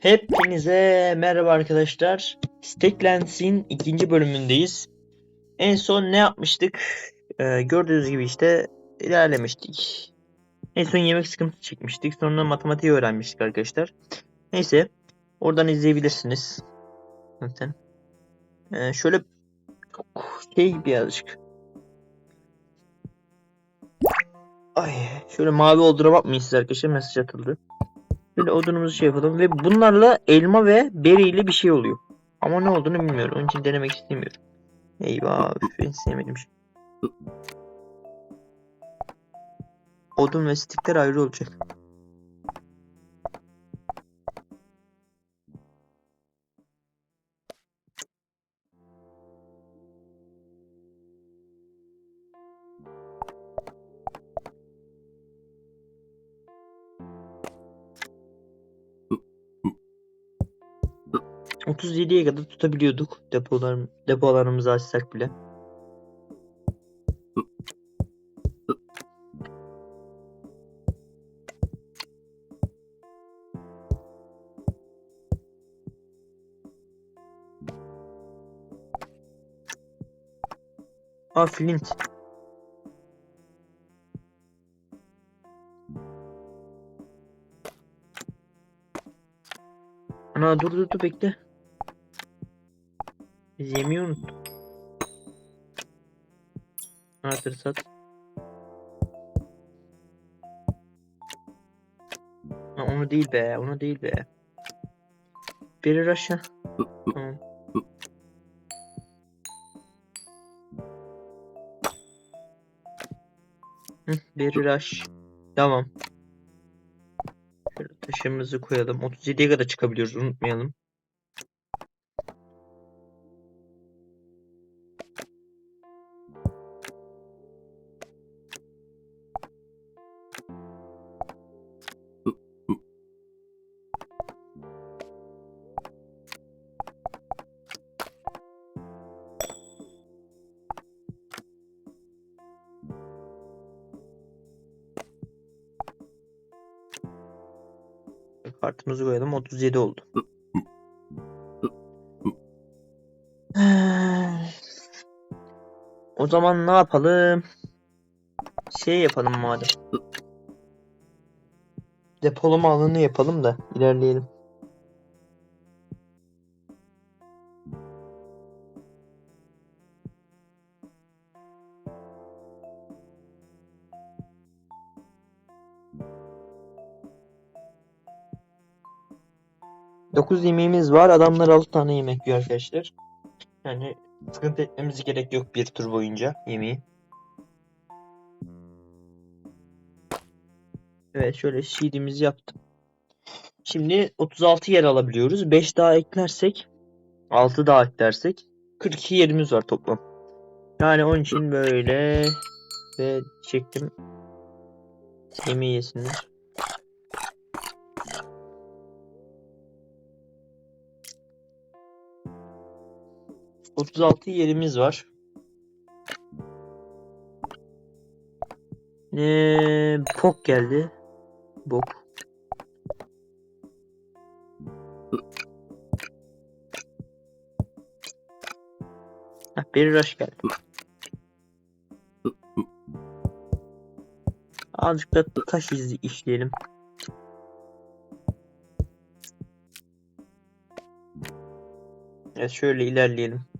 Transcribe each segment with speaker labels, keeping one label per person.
Speaker 1: Hepinize merhaba arkadaşlar. Stacklands'in ikinci bölümündeyiz. En son ne yapmıştık? Ee, gördüğünüz gibi işte ilerlemiştik. En son yemek sıkıntısı çekmiştik. Sonra matematiği öğrenmiştik arkadaşlar. Neyse. Oradan izleyebilirsiniz. Zaten. Ee, şöyle şey birazcık. Ay, şöyle mavi olduğuna bakmayın siz arkadaşlar mesaj atıldı. Böyle odunumuzu şey yapalım ve bunlarla elma ve beri ile bir şey oluyor. Ama ne olduğunu bilmiyorum. Onun için denemek istemiyorum. Eyvah üf, sevmedim. şey. Odun ve stickler ayrı olacak. ...37'ye kadar tutabiliyorduk depolar, depolarımızı açsak bile. Aa Flint. Ana dur dur dur bekle. Yemeği unuttuk. Anahtarı sat. Ha, onu değil be, onu değil be. Biri aşağı. Tamam. Bir rush. Tamam. Şöyle taşımızı koyalım. 37'ye kadar çıkabiliyoruz unutmayalım. Kartımızı koyalım. 37 oldu. O zaman ne yapalım? Şey yapalım madem. Depolama alanı yapalım da ilerleyelim. Dokuz yemeğimiz var. Adamlar 6 tane yemek yiyor arkadaşlar. Yani sıkıntı etmemize gerek yok bir tur boyunca yemeği. Evet şöyle seedimizi yaptım. Şimdi 36 yer alabiliyoruz. 5 daha eklersek 6 daha eklersek 42 yerimiz var toplam. Yani onun için böyle ve çektim. Yemeği yesinler. Otuz altı yerimiz var. Ee, pok geldi. Bok. Heh, bir rush geldi. Azıcık da taş izi işleyelim. Evet şöyle ilerleyelim.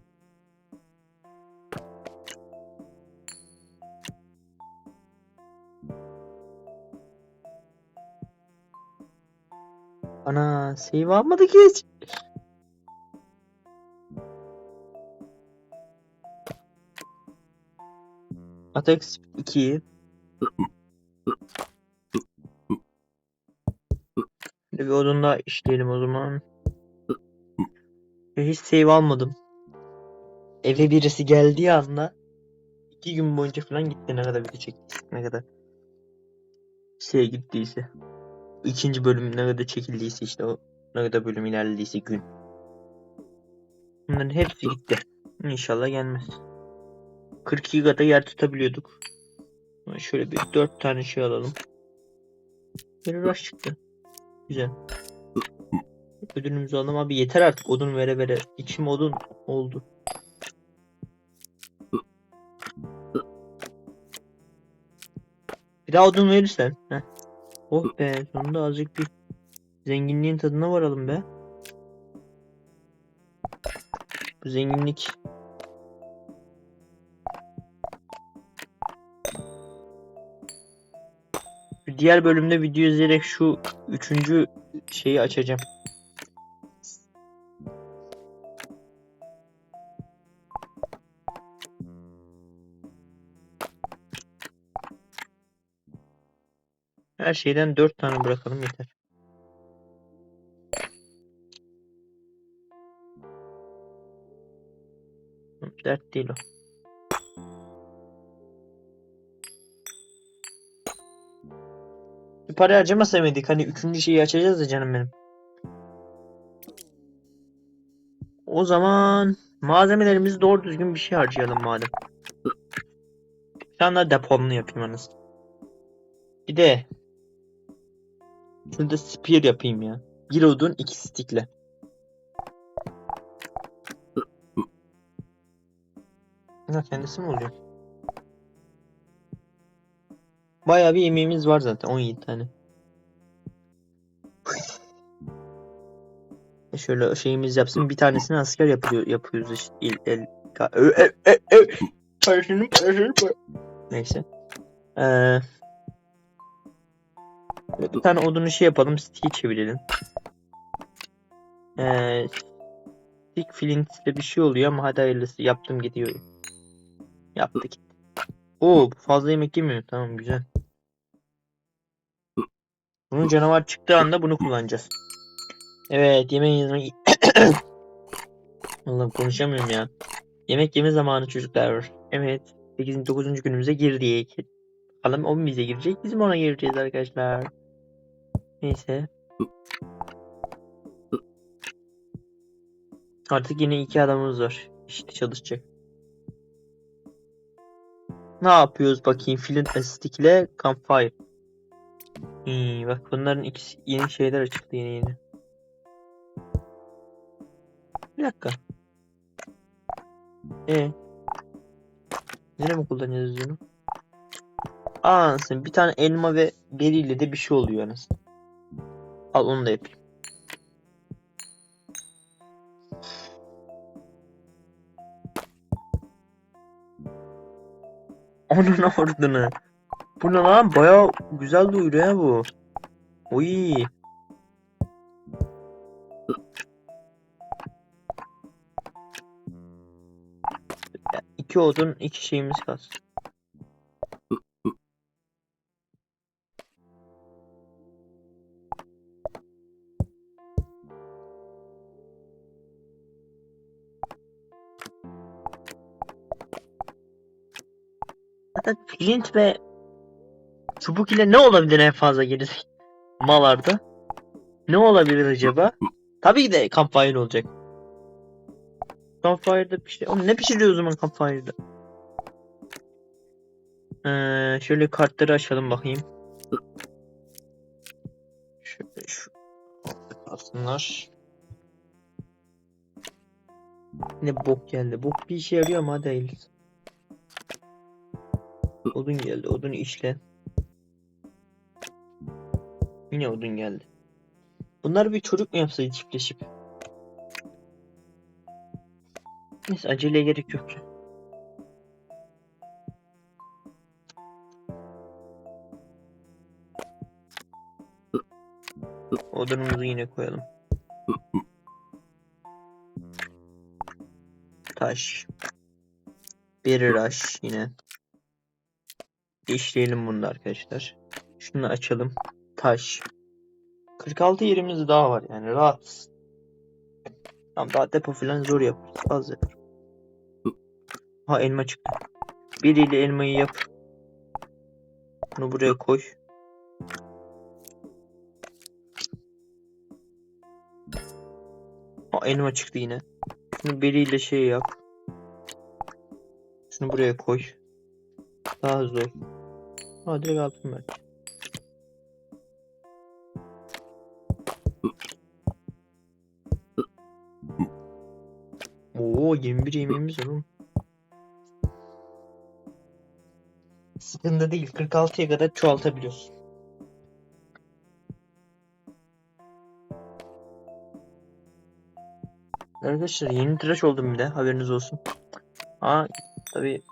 Speaker 1: Save almadı ki hiç. Speed 2. Bir odun daha işleyelim o zaman. Hiç save almadım. Eve birisi geldiği anda iki gün boyunca falan gitti ne kadar video çektik ne kadar şey gittiyse. İkinci bölüm ne kadar çekildiyse işte o ne kadar bölüm ilerlediyse gün. Bunların hepsi gitti. İnşallah gelmez. 42 kadar yer tutabiliyorduk. Şöyle bir 4 tane şey alalım. Bir rush çıktı. Güzel. Ödülümüzü alalım abi yeter artık odun vere vere. İçim odun oldu. Bir daha odun verirsen. Heh. Oh be sonunda azıcık bir zenginliğin tadına varalım be. Bu zenginlik. Diğer bölümde video izleyerek şu üçüncü şeyi açacağım. Her şeyden dört tane bırakalım yeter. Dert değil o. Bir para harcamasamaydık hani üçüncü şeyi açacağız da canım benim. O zaman malzemelerimizi doğru düzgün bir şey harcayalım madem. Bir tane daha depolunu yapayım anasını. Bir de şurada spear yapayım ya. Bir odun iki stickle. Ha kendisi mi oluyor? Bayağı bir yemeğimiz var zaten 17 tane. E Şöyle şeyimiz yapsın bir tanesini asker yapıyor yapıyoruz işte. El, el, ka- ö, ö, ö, ö. Neyse. Ee, bir tane odunu şey yapalım. Stick'i çevirelim. Ee, stick flint'te bir şey oluyor ama hadi hayırlısı. Yaptım gidiyorum. Yaptık. Oo fazla yemek yemiyor. Tamam güzel. Bunun canavar çıktığı anda bunu kullanacağız. Evet yemeği. Allah'ım konuşamıyorum ya. Yemek yeme zamanı çocuklar. Evet. 8. 9. günümüze girdik. Bakalım o bize girecek? Biz mi ona gireceğiz arkadaşlar? Neyse. Artık yine iki adamımız var. İşte çalışacak. Ne yapıyoruz bakayım? Flint ile campfire. Hmm, bak bunların ikisi yeni şeyler açıldı yeni yeni. Bir dakika. E. Nereye mi kullanacağız bunu? Aa bir tane elma ve beriyle de bir şey oluyor anasını. Al onu da yapayım. Onun ordunu. Bu ne lan? Baya güzel duyuruyor ya bu. Oy. İki odun, iki şeyimiz kalsın. Zaten Flint ve çubuk ile ne olabilir en fazla gerisi malarda? Ne olabilir acaba? Tabii ki de campfire olacak. Campfire'da pişir... Oğlum ne pişiriyor o zaman campfire'da? Ee, şöyle kartları açalım bakayım. Şöyle şu kalsınlar. Ne bok geldi. Bok bir işe yarıyor ama hayırlısı. Odun geldi. Odunu işle. Yine odun geldi. Bunlar bir çocuk mu yapsaydı çiftleşip? Neyse aceleye gerek yok. ya. Odunumuzu yine koyalım. Taş. Bir taş yine. İşleyelim bunu da arkadaşlar. Şunu açalım. Taş. 46 yerimiz daha var yani rahat. Tamam daha depo falan zor yaparız. Az yapar. Ha elma çıktı. Biriyle elmayı yap. Bunu buraya koy. Ha elma çıktı yine. Şunu biriyle şey yap. Şunu buraya koy. Daha zor. Aa direkt altın ver. Oo 21 yemeğimiz var oğlum. Sıkıntı değil 46'ya kadar çoğaltabiliyorsun. Arkadaşlar yeni tıraş oldum bir de haberiniz olsun. Aa tabii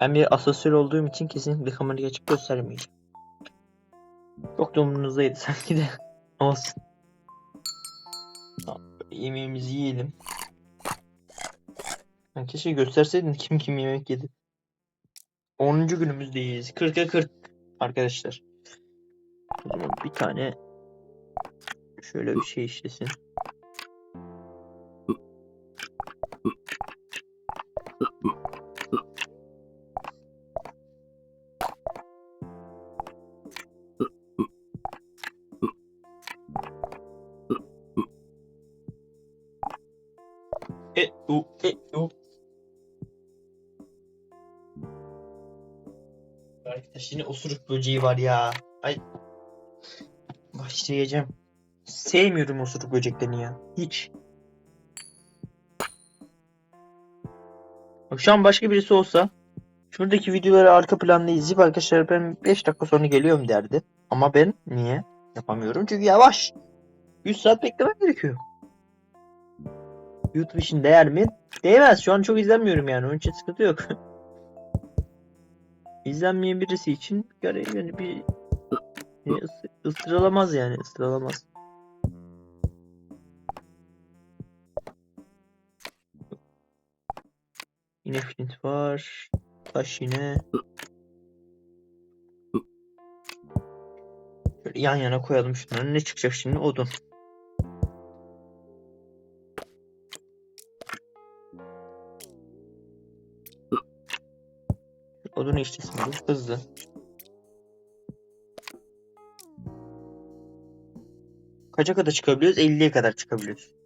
Speaker 1: ben bir asosyal olduğum için kesinlikle kamerayı açıp göstermeyeceğim. Çok da umurunuzaydı sanki de. Olsun. Yemeğimizi yiyelim. Ben keşke gösterseydin kim kim yemek yedi. 10. günümüzdeyiz. 40'a 40 arkadaşlar. Bir tane şöyle bir şey işlesin. U e u. Arkadaş yine osuruk böceği var ya. Ay. Başlayacağım. Sevmiyorum osuruk böceklerini ya. Hiç. Bak şu an başka birisi olsa şuradaki videoları arka planda izleyip arkadaşlar ben 5 dakika sonra geliyorum derdi. Ama ben niye yapamıyorum? Çünkü yavaş. 100 saat beklemem gerekiyor. YouTube için değer mi? Değmez. Şu an çok izlenmiyorum yani. Onun için sıkıntı yok. İzlenmeyen birisi için yani, yani bir e, ıs- ıstıralamaz yani. ıstıralamaz. Yine flint var. Taş yine. Yan yana koyalım şunları. Ne çıkacak şimdi? Odun. Odun işlesin bu. Hızlı. Kaça kadar çıkabiliyoruz? 50'ye kadar çıkabiliyoruz.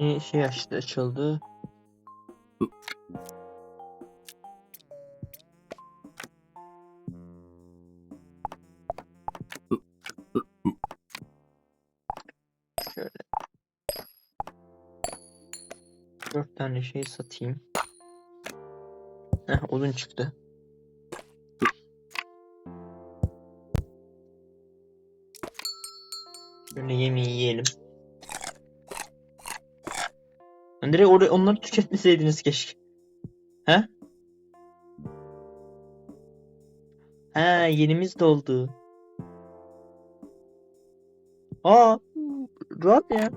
Speaker 1: Ee, şey açtı, açıldı. Şöyle. Dört tane şey satayım. Heh, odun çıktı. Direkt oraya onları tüketmeseydiniz keşke. He? He yenimiz doldu. Aa rahat ya.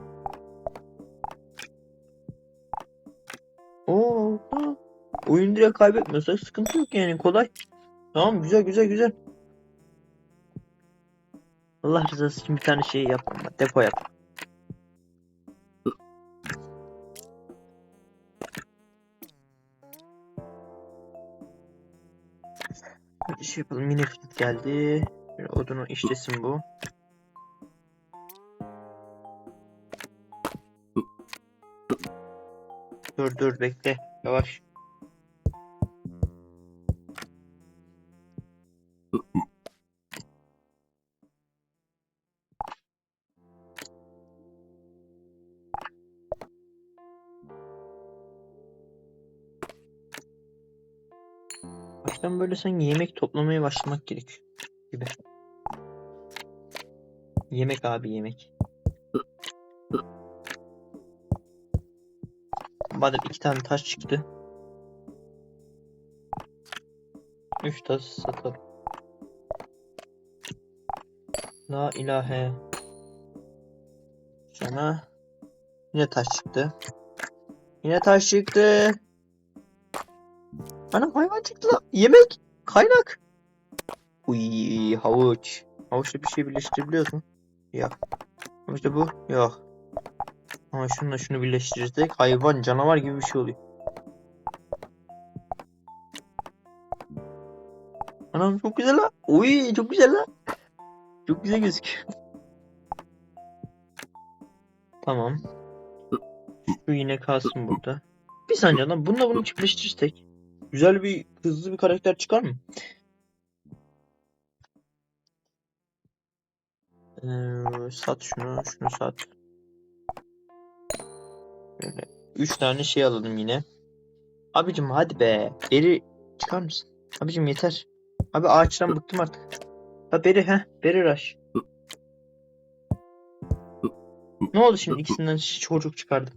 Speaker 1: Oo, ha. oyun direkt kaybetmiyorsak sıkıntı yok yani kolay. Tamam güzel güzel güzel. Allah rızası için bir tane şey yapma. Depo yap. Şey yapalım. Mini flint geldi. Şöyle odunu işlesin bu. Dur dur bekle. Yavaş. Böyle yemek toplamaya başlamak gerekiyor gibi. Yemek abi yemek. Madem iki tane taş çıktı. Üç taş satalım. La ilahe. Sonra yine taş çıktı. Yine taş çıktı. Ana hayvan çıktı lan. Yemek. Kaynak. Uy havuç. Havuçla bir şey birleştirebiliyoruz mu? Yok. Havuçla bu? Yok. Ama şununla şunu birleştirirsek hayvan canavar gibi bir şey oluyor. Anam çok güzel la. Oy çok güzel la. Çok güzel gözüküyor. Tamam. Şu yine kalsın burada. Bir saniye lan bununla bunu çiftleştirirsek güzel bir hızlı bir karakter çıkar mı? Ee, sat şunu, şunu sat. Böyle üç tane şey alalım yine. Abicim hadi be. Beri çıkar mısın? Abicim yeter. Abi ağaçtan bıktım artık. Ha beri he. Beri rush. Ne oldu şimdi ikisinden çocuk çıkardım.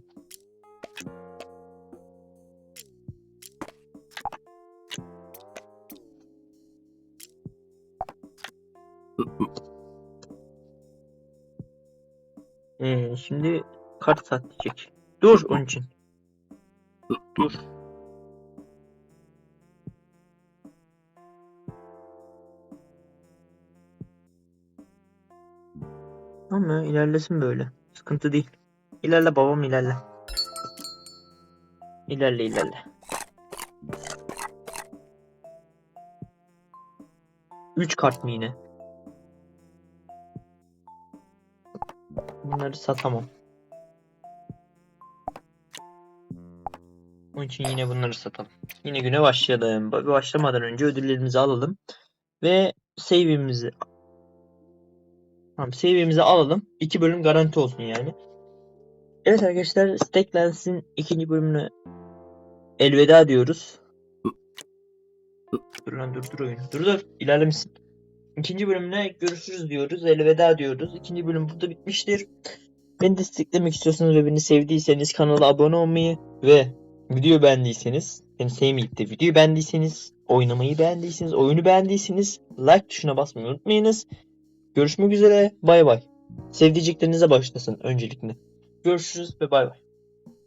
Speaker 1: Şimdi kart sat diyecek. Dur onun için. Dur. Ama ilerlesin böyle. Sıkıntı değil. İlerle babam ilerle. İlerle ilerle. Üç kart mı yine? Bunları satamam. Onun için yine bunları satalım. Yine güne başlayalım. Ba- Başlamadan önce ödüllerimizi alalım. Ve save'imizi Tamam save'imizi alalım. İki bölüm garanti olsun yani. Evet arkadaşlar Stack Lens'in ikinci bölümüne elveda diyoruz. Dur lan dur dur oyunu. Dur dur ilerlemişsin. İkinci bölümüne görüşürüz diyoruz. Elveda diyoruz. İkinci bölüm burada bitmiştir. Beni desteklemek istiyorsanız ve beni sevdiyseniz kanala abone olmayı ve video beğendiyseniz beni sevmeyip de videoyu beğendiyseniz oynamayı beğendiyseniz oyunu beğendiyseniz like tuşuna basmayı unutmayınız. Görüşmek üzere. Bay bay. Sevdiciklerinize başlasın öncelikle. Görüşürüz ve bay bay.